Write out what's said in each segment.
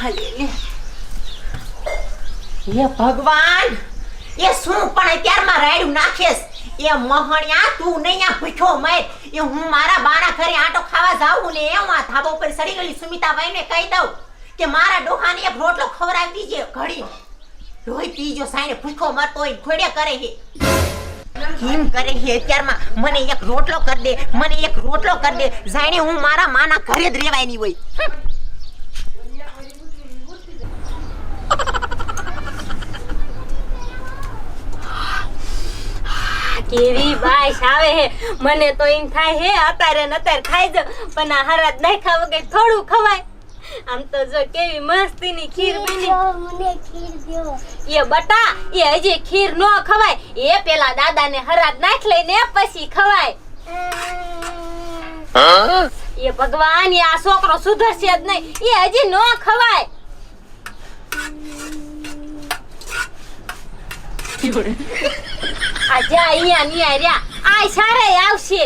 હે ભગવાન, એ શું પણ અત્યારમાં રાયડું નાખેસ એ મહણિયા, તું નહીં આ ભૂખ્યો મય. એ હું મારા બાણા ઘરે આટો ખાવા જાઉં ને એમ આ ધાબા ઉપર સડી ગયેલી સુમિતાબાઈને કહી દઉં કે મારા ડોહાને એક રોટલો ખવડાવી દીજે ઘડી લોહી પીજો સાઈને ભૂખ્યો મરતો હોય ઘોડે કરે છે કેમ કરે છે અત્યારમાં? મને એક રોટલો કરી દે, મને એક રોટલો કરી દે. જાણે હું મારા માના ઘરે જ રહેવાની હોય. કેવી બાઈશ આવે હે? મને તો એમ થાય હે અત્યારે ને અત્યારે ખાઈ જાવ પણ આ હરાજ નાખ્યા વગર થોડું ખવાય. આમ તો જો કેવી મસ્તીની ખીર બની. મને ખીર દો. એ બટા એ હજી ખીર નો ખવાય. એ પેલા દાદાને હરાજ નાખ લઈને પછી ખવાય. એ ભગવાન એ આ છોકરો સુધરશે જ નહીં. એ હજી નો ખવાય. આ જા અહીંયા નિયા રહ્યા. આ સારે આવશે.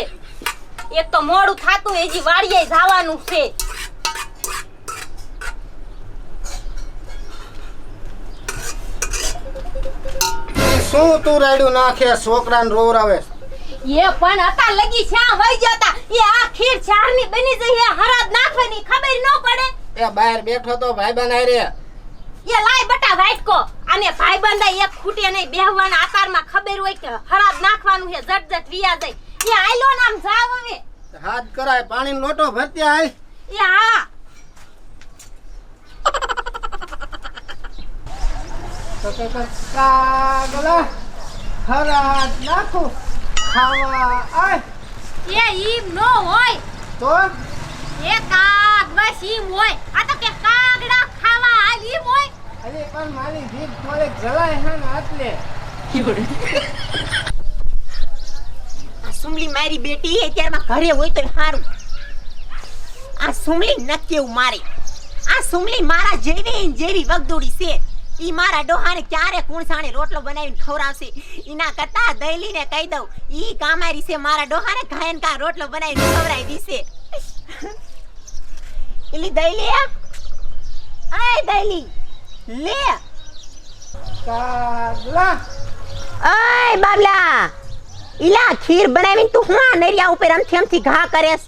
એક તો મોડું થાતું એજી વાડીએ જવાનું છે. શું તું રાયડું નાખે છોકરાને રોવરાવે? એ પણ હતા લગી શ્યાં વઈ જતા એ આ ખીર ચારની બની જઈ હરાજ નાખવાની ખબર ન પડે. એ બહાર બેઠો તો ભાઈ બનાય રે. એ લાય બટા વાટકો અને ભાઈબંધા એક ખૂટે નહીં બેહવાના આકારમાં ખબર હોય કે હરાબ નાખવાનું છે જટ જટ વિયા જાય. એ આયલો નામ જાવ હવે. હાથ કરાય પાણી લોટો ભરતી હાલ એ હા. કાગલા હરાત નાખું ખાવા આય. એ ઈમ નો હોય. તો? એ કાગ બસ ઈમ હોય આ તો કે કાગડા ખાવા હાલ ઈમ હોય હજી પણ આ સુમલી મારી બેટી અત્યારમાં ઘરે હોય તો સારું આ સુમલી નથી એવું મારી. આ સુમલી મારા જેવી જેવી વગદોડી છે. ઈ મારા ડોહાને ક્યારે કુણસાણે રોટલો બનાવીને ખવડાવશે? ઈના કરતા દૈલીને કહી દઉં, ઈ કામારી છે મારા ડોહાને ઘાયન કા રોટલો બનાવીને ખવડાવી દીશે. એલી દૈલી આય દૈલી. લે. કાગલા. અય બાબલા. ઈલા ખીર બનાવીને તું હું આ નરિયા ઉપર આમથી આમથી ઘા કરેસ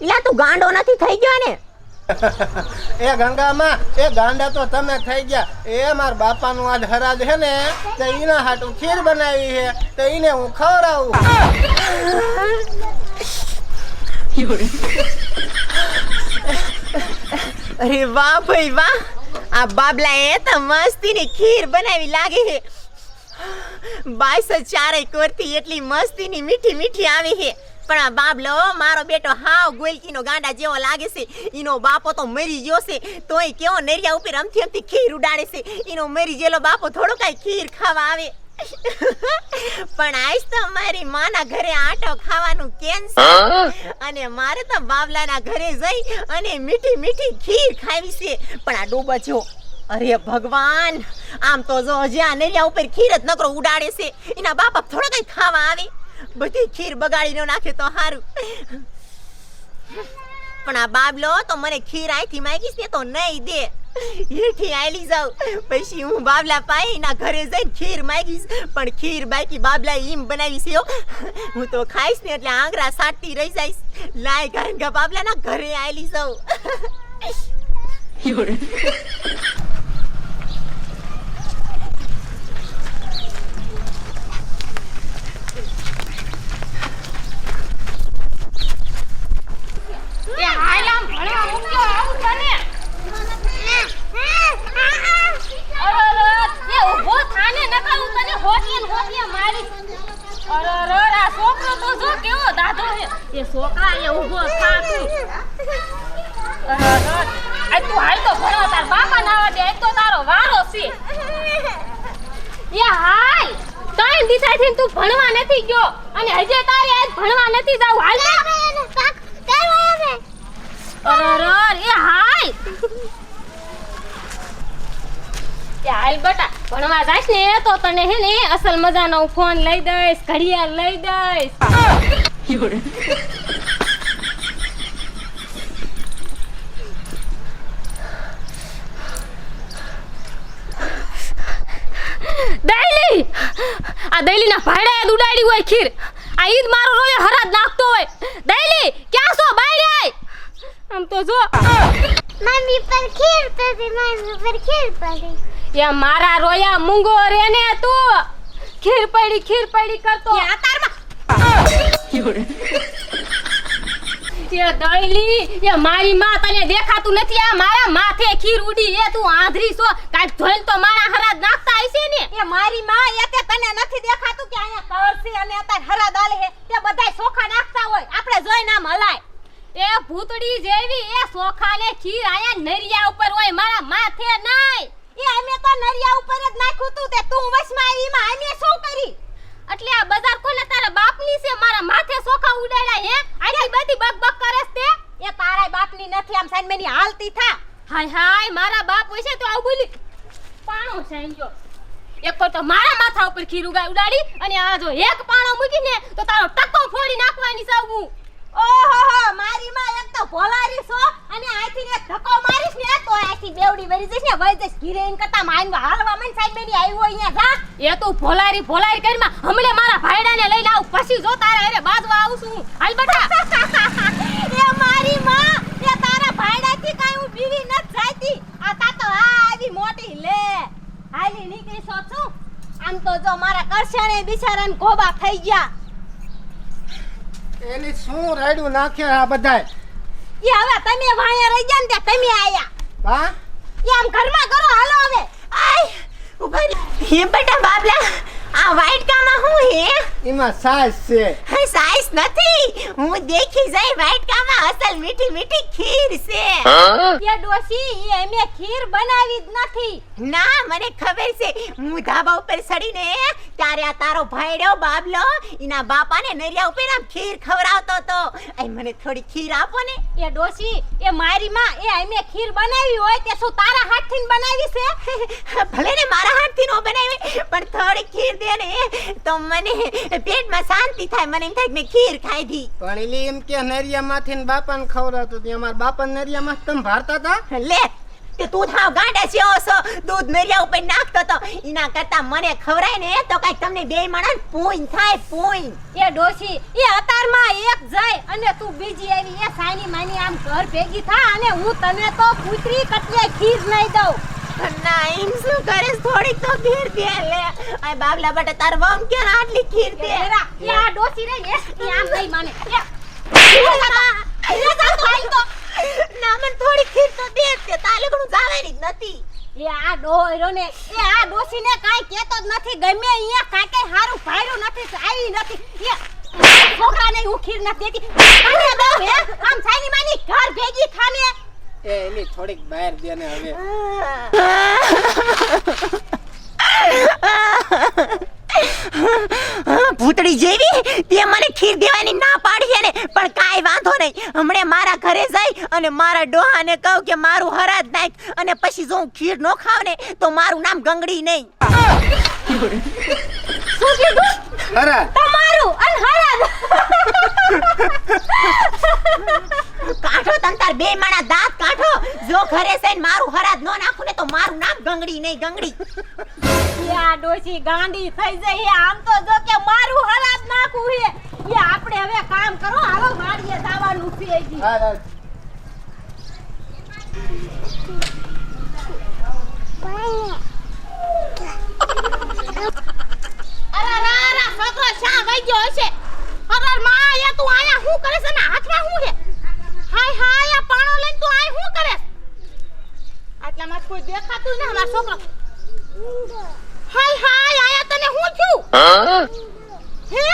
ઈલા તું ગાંડો નથી થઈ ગયો ને? એ ગંગામાં એ ગાંડા તો તમે થઈ ગયા. એ માર બાપાનું આજ હરાજ છે ને તો એના હાટું ખીર બનાવી છે તો એને હું ખવડાવું. અરે વાહ ભાઈ વાહ. આ બાબલા એ તો મસ્તીની ખીર બનાવી લાગે છે બાઈસ ચારે કોરથી એટલી મસ્તીની મીઠી મીઠી આવી છે પણ આ બાબલો, મારો બેટો હાવ ગોલકીનો ગાંડા જેવો લાગે છે. ઈનો બાપો તો મરી ગયો છે. તોય કેવો નરિયા ઉપર અમથી અમથી ખીર ઉડાડે છે. એનો મરી ગયેલો બાપો થોડો કાંઈ ખીર ખાવા આવે. પણ આજ તો મારી માના ઘરે આટો ખાવાનું કેન્સર અને મારે તો બાબલાના ઘરે જઈ અને મીઠી મીઠી ખીર ખાવી છે. પણ આ ડૂબો જો અરે ભગવાન આમ તો જો જ્યાં નેરિયા ઉપર ખીર જ નકરો ઉડાડે છે. એના બાપા થોડા કઈ ખાવા આવે? બધી ખીર બગાડી ન નાખે તો સારું પણ આ બાબલો તો મને ખીર આઈથી માગીશ ને તો નહીં દે. હેઠી આવી જાવ પછી હું બાબલા પાઈ ના ઘરે જઈને ખીર માગીશ. પણ ખીર બાકી બાબલા એમ બનાવી છે હું તો ખાઈશ ને એટલે આંગળા સાટતી રહી જઈશ. લાય ગાંગા બાબલાના ઘરે આલી જાઉં એ હાલ આમ ભણવા મોકલો આવું તને અરે અરે એ ઊભો થાને નકર હું તને હોટીએ ને હોટીએ મારી અરે અરે આ છોકરો તો જો કેવો દાદો હે એ હાલ તો ભણવા તાર બાપા ના આવડે આ તો તારો વારો છે. તું ભણવા નથી ગયો, અને હજે તારે આજ ભણવા નથી જાવ. હાલ ને અરે અરે એ હાલ હાલ બટા, ભણવા જાશ ને તો તને હે અસલ મજાનો ફોન લઈ દઈશ, ઘડિયાળ લઈ દઈશ. 有人。દૈલી આ દૈલીના ભાડે ઉડાડી હોય ખીર આ ઈદ મારો રોવે હરાજ નાખતો હોય દૈલી ક્યાં છો બાયડાઈ આમ તો જો મમ્મી પર ખીર પડી મમ્મી પર ખીર પડી એ મારા રોયા મૂંગો રેને તું ખીર પડી ખીર પડી કરતો આ તારમાં દૈલી એ મારી માં તને દેખાતું નથી આ મારા માથે ખીર ઉડી એ તું આંધરી છો. કાઈ ધોઈલ તો મારા હરાજ નાખતા હશે ને? એ મારી માં એ તે તને નથી દેખાતું કે અહીંયા કરસી અને અત્યારે હરા દાલે હે તે બધાય સોખા નાખતા હોય. આપણે જોઈ નામ હલાય એ ભૂતડી જેવી એ સોખાને ખીર આયા નરિયા ઉપર હોય મારા માથે નાય એ અમે તો નરિયા ઉપર જ નાખ્યું તું તે. તું વસમાં આવી માં અમે શું કરી? એટલે આ બજાર કોને તારા બાપની છે, મારા માથે સોખા ઉડાડ્યા હે? આટલી બધી બકબક કરસ તે? એ તારા બાપની નથી, આમ સાઈન મેની હાલતી થા. હાય હાય, મારા બાપ હોય છે, તો આવું બોલી. પાણો સાંજો એક તો મારા માથા ઉપર ખીરું ગાય ઉડાડી, અને આ જો એક પાણો મૂકીને તો તારો ટક્કો ફોડી નાખવાની હું ઓહો મારી માં એક તો ભોલારી છો અને આથી ને એક ધક્કો મારીશ ને તો આથી બેવડી વરી જઈશ ને વઈ જઈશ ઘીરે કરતા માઈન હાલવા મન સાહેબ બેની આવ્યો અહીંયા જા. એ તું ભોલારી ભોલારી કરીમાં હમણે મારા ભાઈડાને લઈને લાવ. પછી જો તારા અરે બાજવા આવું છું હું. હાલ બેટા. એ મારી માં એ તારા ભાઈડાથી કાઈ હું બીવી ન જાતી આ તા તો આ આવી મોટી લે. હાલી નીકળી છો છું આમ તો જો મારા કરશે કરશણે બિચારાને ગોબા થઈ ગયા. એની શું રાડ્યું નાખે આ બધાય? એ હવે તમે વાયા રહી ગયા ને ત્યાં તમે આયા. હા? એ આમ ઘરમાં કરો હાલો હવે. આય ઊભા હે બેટા બાબલા આ વાઈટ કામાં હું હે? એમાં સાસ છે. હે સાઈઝ નથી. હું દેખી જઈ વાઈટ કામાં અસલ મીઠી મીઠી ખીર છે. એ ડોસી એ અમે ખીર બનાવી જ નથી. ના મને ખબર છે. હું ધાબા ઉપર સડીને ત્યારે આ તારો ભાઈડો બાબલો એના બાપાને નરિયા ઉપર આમ ખીર ખવડાવતો તો એ મને થોડી ખીર આપો ને. એ ડોશી એ મારી માં એ અમે ખીર બનાવી હોય તે શું તારા હાથથી બનાવી છે? ભલે ને મારા હાથથી નો બનાવી પણ થોડી ખીર દે ને તો મને પેટમાં શાંતિ થાય. મને એમ થાય મેં ખીર ખાધી. પણ એલી એમ કે નરિયામાંથી ને બાપાને ખવડાવતું હતું અમારા બાપા નરિયામાં તમે ભારતા હતા? લે તે તું થાવ ગાંડા છે છો દૂધ નરિયા ઉપર નાખતો તો એના કરતા મને ખવરાય ને તો કઈ તમને બે માણસ પૂઈન થાય પૂઈન એ ડોશી એ અતારમાં એક જાય અને તું બીજી આવી એ સાની માની આમ ઘર ભેગી થા અને હું તને તો કુતરી કટલે ખીર નહીં દઉં. ના એમ શું કરે થોડીક તો ખીર દે લે. આ બાબલા બટે તાર વમ કે આટલી ખીર દે? એ આ ડોશી રે એ આમ નહીં માને. ના મને થોડી ખીર તો દે કે તાલે ઘણું જાવાની જ નથી. એ આ ડોયરો ને એ આ ડોસી ને કાઈ કેતો જ નથી ગમે અહીંયા કાઈ કાઈ હારું ભાયરું નથી આવી નથી. એ છોકરાને હું ખીર નથી દેતી. કાને દઉં હે? આમ સાઈની માની ઘર ભેગી થાને. એ એની થોડીક બહાર દે ને હવે. ભૂતડી જેવી તે મને ખીર દેવાની ના ને નહીં હમણે મારા ઘરે જઈ અને મારા ડોહાને કહું કે મારું હરાજ નાખ અને પછી જો હું ખીર ન ખાવ ને તો મારું નામ ગંગડી નહીં. શું કીધું ખરા તમારું અને હરાજ. કાઠો તમ તાર બે માણા દાંત કાઠો જો ઘરે જઈને મારું હરાજ નો નાખું ને તો મારું નામ ગંગડી નહીં ગંગડી. યા ડોશી ગાંડી થઈ જઈ આમ તો જો કે મારું હરાજ નાખું હે. દેખાતું ને અમાર છોકરો હાય હાય આયા તને હું થયું હે?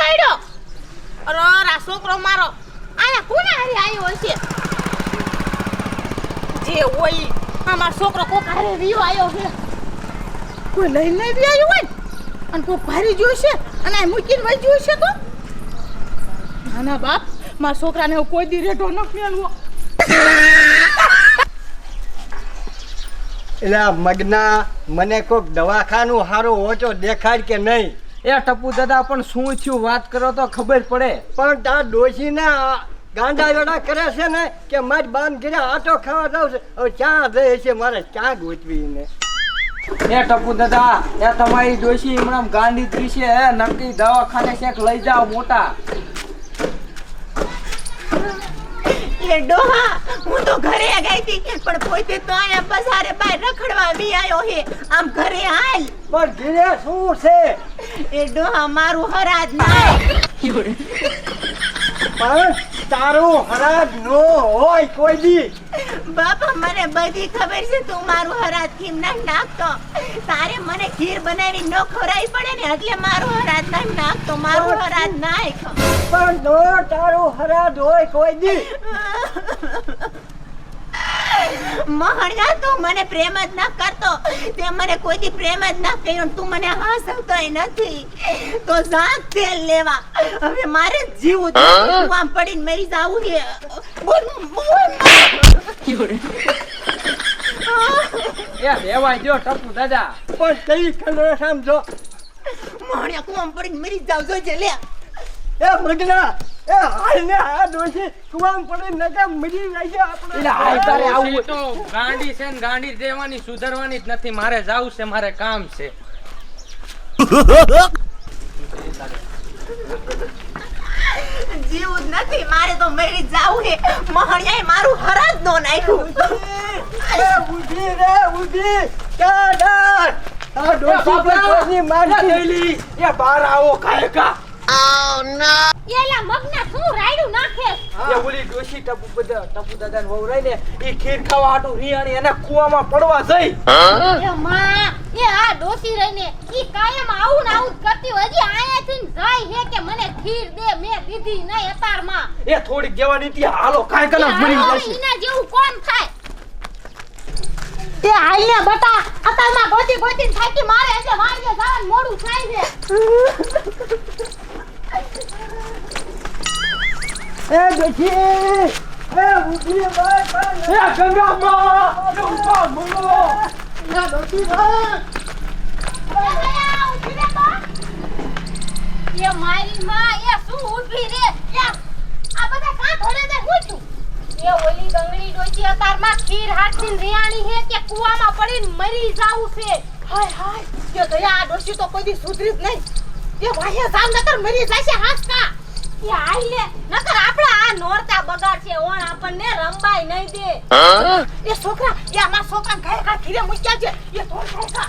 કાઢ્યો? અરે, આ છોકરો મારો. આયા કોને હારી આવ્યો હશે? જે હોય. અમાર છોકરો કોક હારે વિયો આવ્યો છે કોઈ લઈને બી આવ્યું હોય? અને કોઈ ભારી છે અને આ મૂકીને વહી છે તો? નાના બાપ, મારા છોકરાને હું કોઈ દી રેટો ન મેળવો મગના, મને કોક દવાખાનું હારું ઓછો દેખાડ કે નહીં? એ ટપુ દાદા પણ શું થયું? વાત કરો તો ખબર પડે. પણ તાર ડોશીને ને ગાંડા વેડા કરે છે ને કે મારી બાન ઘરે આટો ખાવા જાવ છે. હવે ક્યાં દે છે મારે ક્યાં ગોતવી ને એ ટપુ દાદા એ તમારી ડોશી હમણાં ગાંધી ત્રીસે હે? નક્કી દવાખાને ક્યાંક લઈ જાઓ મોટા. એ ડોહા હું તો ઘરે ગઈ હતી પણ પોતે તો આયા બજારે બહાર રખડવા બી આવ્યો હે. આમ ઘરે હાલ. પણ ધીરે શું છે? એ ડોહા મારું હરાજ નાય પણ તારું હરાજ નો હોય કોઈ દી. બાપા મને બધી ખબર છે તું મારું હરાજ કેમ ના નાખતો. તારે મને ખીર બનાવી ન ખોરાઈ પડે ને એટલે મારું હરાજ ના નાખતો મારું હરાજ નાખ પણ નો તારું હરાજ હોય કોઈ દી. મહણિયા તું મને પ્રેમ જ ના કરતો. તે મને કોઈથી પ્રેમ જ ના કર્યો તું મને હસવતોય નથી. તો જાત તેલ લેવા. હવે મારે જીવું છે. હું? આમ પડીને મરી જાવું છે બોલ, બોલ. એ લેવાય જો ટપુ દાદા. પણ કઈ ખબર સમજો મહણિયા કુમ પડીને મરી જાવ જોજે લે. એ મગના એ હાલને આ ડોશી કુવામ પડે નકા મરી જાય છે આપણે. એટલે હાલ તારે આવું તો ગાંડી છે ને ગાંડી દેવાની સુધરવાની જ નથી. મારે જાવું છે મારે કામ છે. જીવું નથી મારે તો મરી જાવું છે. મહણિયાએ મારું હરાજ નો નાખ્યું. એ ઉધી રે ઉધી કાડા આ ડોશી બાપા! કોની મારતી એ બહાર આવો કાયકા. એલા મગના શું રાયડું નાખે? એ ઓલી ડોશી ટપુ બધા ને એ ખીર ખાવા હાટુ રિયાણી એને કુવામાં પડવા જઈ. એ માં એ આ રહીને ઈ કાયમ આવું ને આવું કરતી હોય. હજી જાય હે કે મને ખીર દે મેં દીધી નહીં અતારમાં. એ થોડીક જવાની હતી હાલો મરી જશે. ઈના જેવું કોણ થાય? તે હાલ ને બટા અતારમાં ગોતી ગોતી થાકી મારે એટલે વાડીએ જવાનું મોડું થાય છે. એ ડોશી એ એ ગંગામાં એ શું ઊભી રે? એ, આ બધા કાં ઘોડે દે છું? એ ઓલી ગંગડી ડોચી અતારમાં ખીર હાથથી રિયાણી હે કે કુવામાં પડીને મરી જાવું છે? હાય હાય. કે દયા આ ડોશી તો કોઈ દી સુધરી જ નહીં. એ વાહે જાવ નકર મરી હાથ હાસકા. એ આઈ લે. નકર આપણે આ નોરતા બગાડ છે ઓણ આપણને રંબાઈ નહીં દે. એ છોકરા એ આમાં છોકરા ઘરે ઘા ખીરે મૂક્યા છે. એ ખા